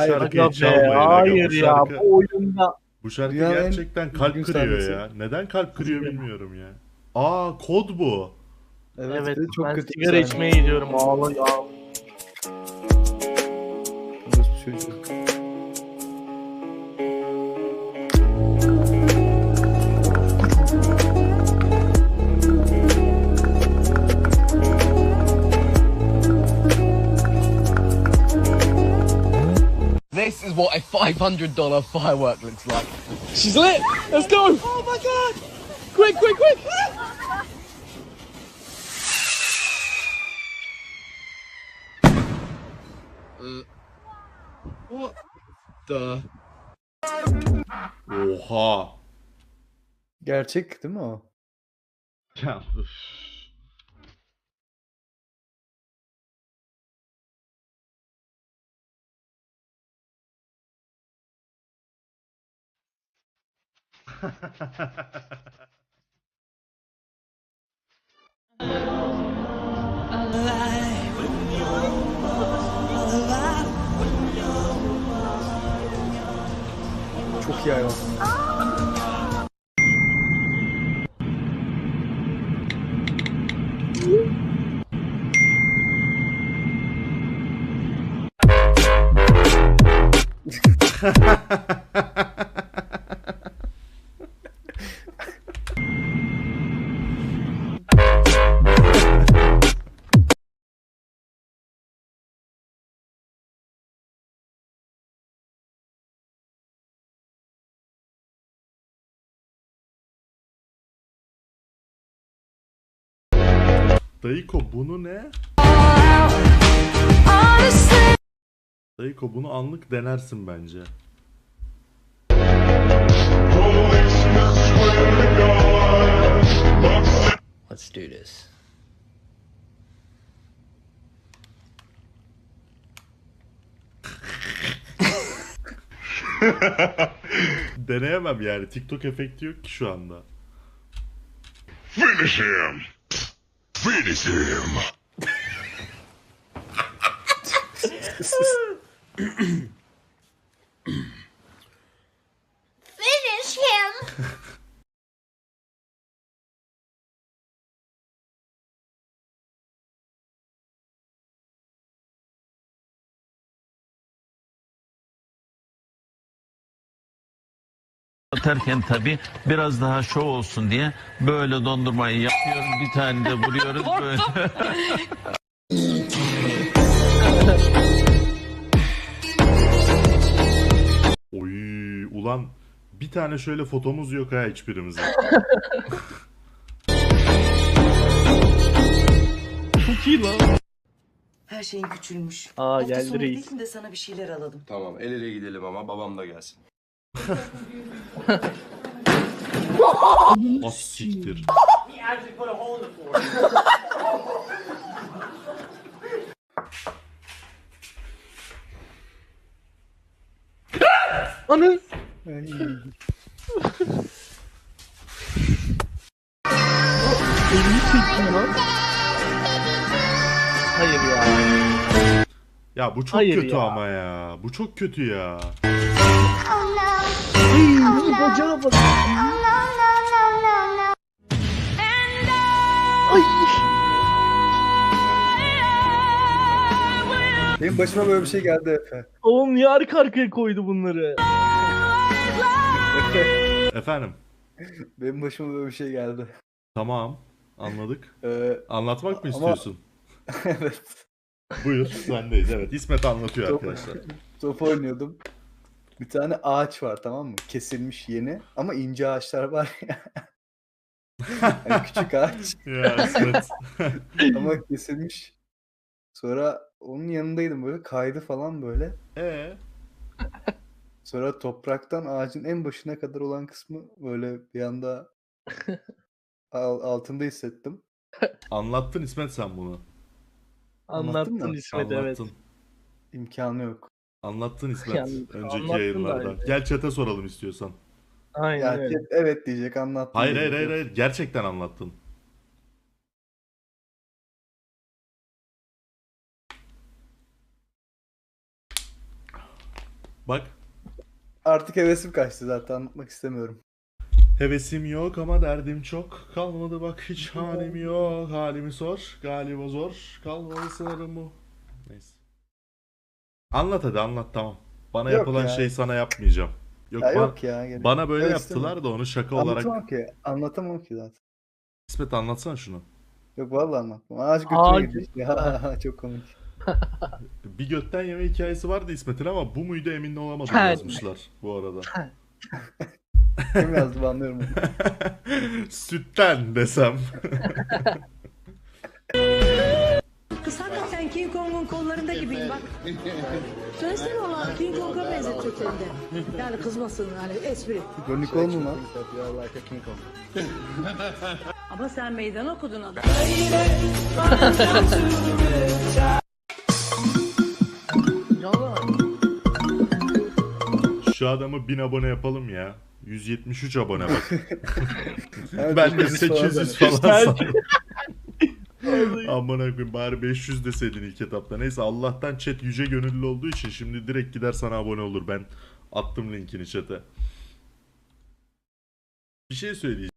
Hayır, şarkıyı be, çalmayın. hayır bu ya şarkı, bu oyunda bu şarkı en gerçekten kalp kırıyor sahnesi. ya. Neden kalp kırıyor bilmiyorum ya. Aa kod bu. Evet, evet ve çok ben kötü sigara içmeye gidiyorum ağla ya. Orospu is what a $500 firework looks like. She's lit! Let's go! Oh my god! Quick, quick, quick! Uh, what the? Oha. Gerçek değil mi o? Ya, üf. Çok iyi hayvan. Dayıko bunu ne? Dayıko bunu anlık denersin bence. Let's do this. Deneyemem yani. TikTok efekti yok ki şu anda. Finish him! Finish him! atarken tabi biraz daha şov olsun diye böyle dondurmayı yapıyoruz bir tane de vuruyoruz böyle. Oy ulan bir tane şöyle fotomuz yok ha hiçbirimizin. Çok iyi lan. Her şeyin küçülmüş. Aa, Hafta geldi sonu reis. de sana bir şeyler alalım. Tamam el ele gidelim ama babam da gelsin. Az siktir. Anı. Elini çektim lan. Hayır ya. Ya bu çok Hayır kötü ya. ama ya. Bu çok kötü ya. Oh no! Hey, bacağı bak. Oh no, no, no, no, no! Ay. Benim başıma böyle bir şey geldi Efe. Oğlum niye arka arkaya koydu bunları? Efe. Efendim. Benim başıma böyle bir şey geldi. Tamam. Anladık. Ee, Anlatmak mı Ama- istiyorsun? evet. Buyur. Sendeyiz. Evet. İsmet anlatıyor Top, arkadaşlar. top oynuyordum. Bir tane ağaç var tamam mı? Kesilmiş yeni ama ince ağaçlar var ya. Hani küçük ağaç ya İsmet. ama kesilmiş. Sonra onun yanındaydım böyle kaydı falan böyle. Ee, Sonra topraktan ağacın en başına kadar olan kısmı böyle bir anda al- altında hissettim. anlattın İsmet sen bunu. Anlattın Anlattın mı? İsmet evet. Anlattın. İmkanı yok. Anlattın İsmet Yani önceki da yayınlarda. önce. Gel chat'e soralım istiyorsan. Aynen Ya öyle. chat evet diyecek anlattım. Hayır hayır hayır hayır. Gerçekten anlattın. Bak Artık hevesim kaçtı zaten anlatmak istemiyorum. hevesim yok ama derdim çok. Kalmadı bak hiç halim yok. Halimi sor. Galiba zor. Kalmadı sınırım bu. Neyse. Anlat hadi anlat tamam. Bana Yok yapılan ya. şey sana yapmayacağım. Yok, Ya bana, yok ya. gerek bana böyle Yok, yaptılar da onu şaka olarak. Anlatamam ki. Anlatamam ki zaten. İsmet anlatsana şunu. Yok vallahi anlatmam. Ağaç Ağaç- götüne girdi. Ha, Çok komik. Bir götten yeme hikayesi vardı İsmet'in ama bu muydu emin olamadım Ha. yazmışlar bu arada. Kim yazdı ben anlıyorum. onu. Sütten desem. Kız hakikaten King Kong'un kollarında gibiyim bak. Söylesene ona King Kong'a benzetiyor de. Yani kızmasın hani espri. Johnny Cole mu lan? Ama sen meydan okudun adam. Şu adamı 1000 abone yapalım ya. 173 abone bak. Ben de 800 falan 800 zaten. falan sandım. Amına koyayım bari 500 deseydin ilk etapta. Neyse Allah'tan chat yüce gönüllü olduğu için şimdi direkt gider sana abone olur. Ben attım linkini chat'e. Bir şey söyleyeceğim.